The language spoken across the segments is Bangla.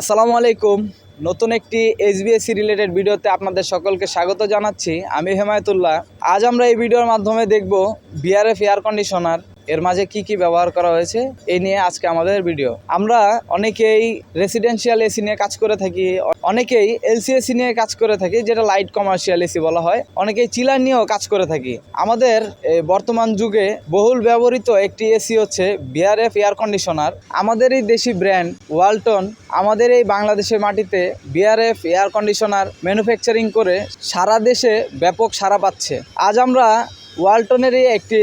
আসসালামু আলাইকুম। নতুন একটি এইচবিএসসি রিলেটেড ভিডিওতে আপনাদের সকলকে স্বাগত জানাচ্ছি। আমি হেমায়তুল্লাহ। আজ আমরা এই ভিডিওর মাধ্যমে দেখব বিআরএফ এয়ার কন্ডিশনার এর মাঝে কি কি ব্যবহার করা হয়েছে, এই নিয়ে আজকে আমাদের ভিডিও আমরা অনেকেই রেসিডেন্সিয়াল এসি নিয়ে কাজ করে থাকি, অনেকেই এলসিএসি নিয়ে কাজ করে থাকি, যেটা লাইট কমার্শিয়াল এসি বলা হয়। অনেকেই চিলার নিয়েও কাজ করে থাকি। আমাদের বর্তমান যুগে বহুল ব্যবহৃত একটি এসি হচ্ছে বিআরএফ এয়ার কন্ডিশনার আমাদের এই দেশি ব্র্যান্ড ওয়ালটন আমাদের এই বাংলাদেশের মাটিতে বিআরএফ এয়ার কন্ডিশনার ম্যানুফ্যাকচারিং করে সারা দেশে ব্যাপক সাড়া পাচ্ছে। আজ আমরা ওয়ালটনেরই একটি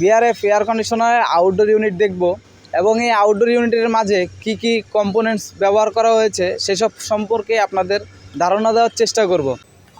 বিআরএফ এয়ার কন্ডিশনারের আউটডোর ইউনিট দেখব। এবং এই আউটডোর ইউনিটের মাঝে কি কি কম্পোনেন্টস ব্যবহার করা হয়েছে, সেসব সম্পর্কে আপনাদের ধারণা দেওয়ার চেষ্টা করব।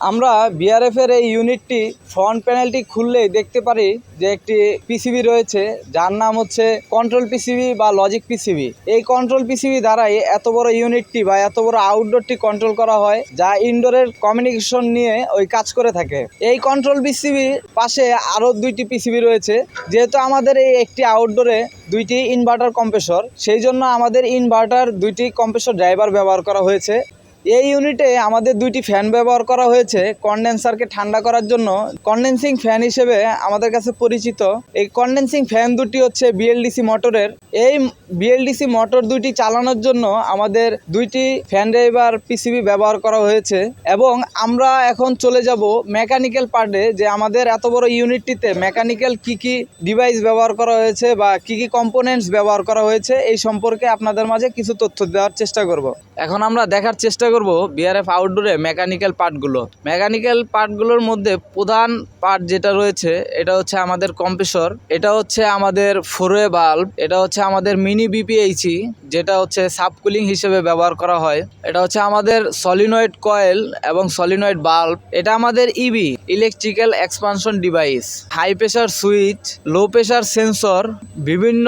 আমরা বিআরএফের এই ইউনিটটি ফ্রন্ট প্যানেলটি খুললেই দেখতে পারি যে একটি পিসিবি রয়েছে, যার নাম হচ্ছে কন্ট্রোল পিসিবি বা লজিক পিসিবি এই কন্ট্রোল পিসিবি দ্বারাই এত বড় ইউনিটটি বা এত বড় আউটডোরটি কন্ট্রোল করা হয়, যা ইনডোরের কমিউনিকেশন নিয়ে ওই কাজ করে থাকে। এই কন্ট্রোল পিসিবির পাশে আরও দুইটি পিসিবি রয়েছে, যেহেতু আমাদের এই একটি আউটডোরে দুইটি ইনভার্টার কম্প্রেসর সেই জন্য আমাদের ইনভার্টার দুইটি কম্প্রেসর ড্রাইভার ব্যবহার করা হয়েছে। এই ইউনিটে আমাদের দুইটি ফ্যান ব্যবহার করা হয়েছে। কন্ডেন্সারকে ঠান্ডা করার জন্য। কন্ডেন্সিং ফ্যান হিসেবে আমাদের কাছে পরিচিত। এই কন্ডেন্সিং ফ্যান দুটি হচ্ছে বিএলডিসি মোটরের এই বিএলডিসি মোটর দুইটি চালানোর জন্য আমাদের দুইটি ফ্যান ড্রাইভার পিসিবি ব্যবহার করা হয়েছে। এবং আমরা এখন চলে যাব মেকানিক্যাল পার্টে যে আমাদের এত বড় ইউনিটটিতে মেকানিক্যাল কি কি ডিভাইস ব্যবহার করা হয়েছে বা কি কি কম্পোনেন্টস ব্যবহার করা হয়েছে, এই সম্পর্কে আপনাদের মাঝে কিছু তথ্য দেওয়ার চেষ্টা করব। এখন আমরা দেখার চেষ্টা করব বিআরএফ আউটডোরে মেকানিক্যাল পার্টগুলো মেকানিক্যাল পার্টগুলোর মধ্যে প্রধান পার্ট যেটা রয়েছে, এটা হচ্ছে আমাদের কম্প্রেসর এটা হচ্ছে আমাদের ফোরওয়ে বাল্ব এটা হচ্ছে আমাদের মিনি বিপিএইচি যেটা হচ্ছে সাবকুলিং হিসেবে ব্যবহার করা হয়। এটা হচ্ছে আমাদের সলিনয়েড কয়েল এবং সলিনয়েড বাল্ব এটা আমাদের E EB electrical expansion device high pressure switch low pressure sensor বিভিন্ন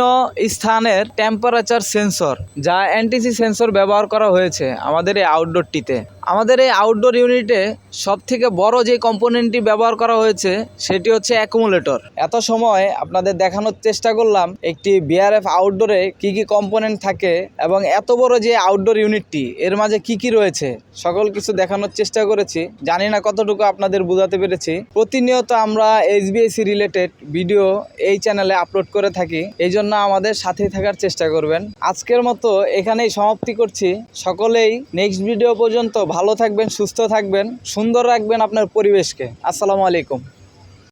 স্থানের টেম্পারেচার সেন্সর যা এনটিসি সেন্সর ব্যবহার করা হয়েছে। আমাদের এই আউটডোরটিতে আমাদের এই আউটডোর ইউনিটে সব থেকে বড় যে কম্পোনেন্টটি ব্যবহার করা হয়েছে, সেটি হচ্ছে অ্যাকুমুলেটর এত সময় আপনাদের দেখানোর চেষ্টা করলাম, একটি বিআরএফ আউটডোরে কি কি কম্পোনেন্ট থাকে এবং এত বড় যে আউটডোর ইউনিটটি এর মাঝে কি কি রয়েছে, সকল কিছু দেখানোর চেষ্টা করেছি। জানি না কতটুকু আপনাদের বোঝাতে পেরেছি। প্রতিনিয়ত আমরা এইচবিএসসি রিলেটেড ভিডিও এই চ্যানেলে আপলোড করে থাকি, এই জন্য আমাদের সাথেই থাকার চেষ্টা করবেন। আজকের মতো এখানেই সমাপ্তি করছি। সকলেই নেক্সট ভিডিও পর্যন্ত ভালো থাকবেন সুস্থ থাকবেন সুন্দর রাখবেন আপনার পরিবেশকে। আসসালামু আলাইকুম।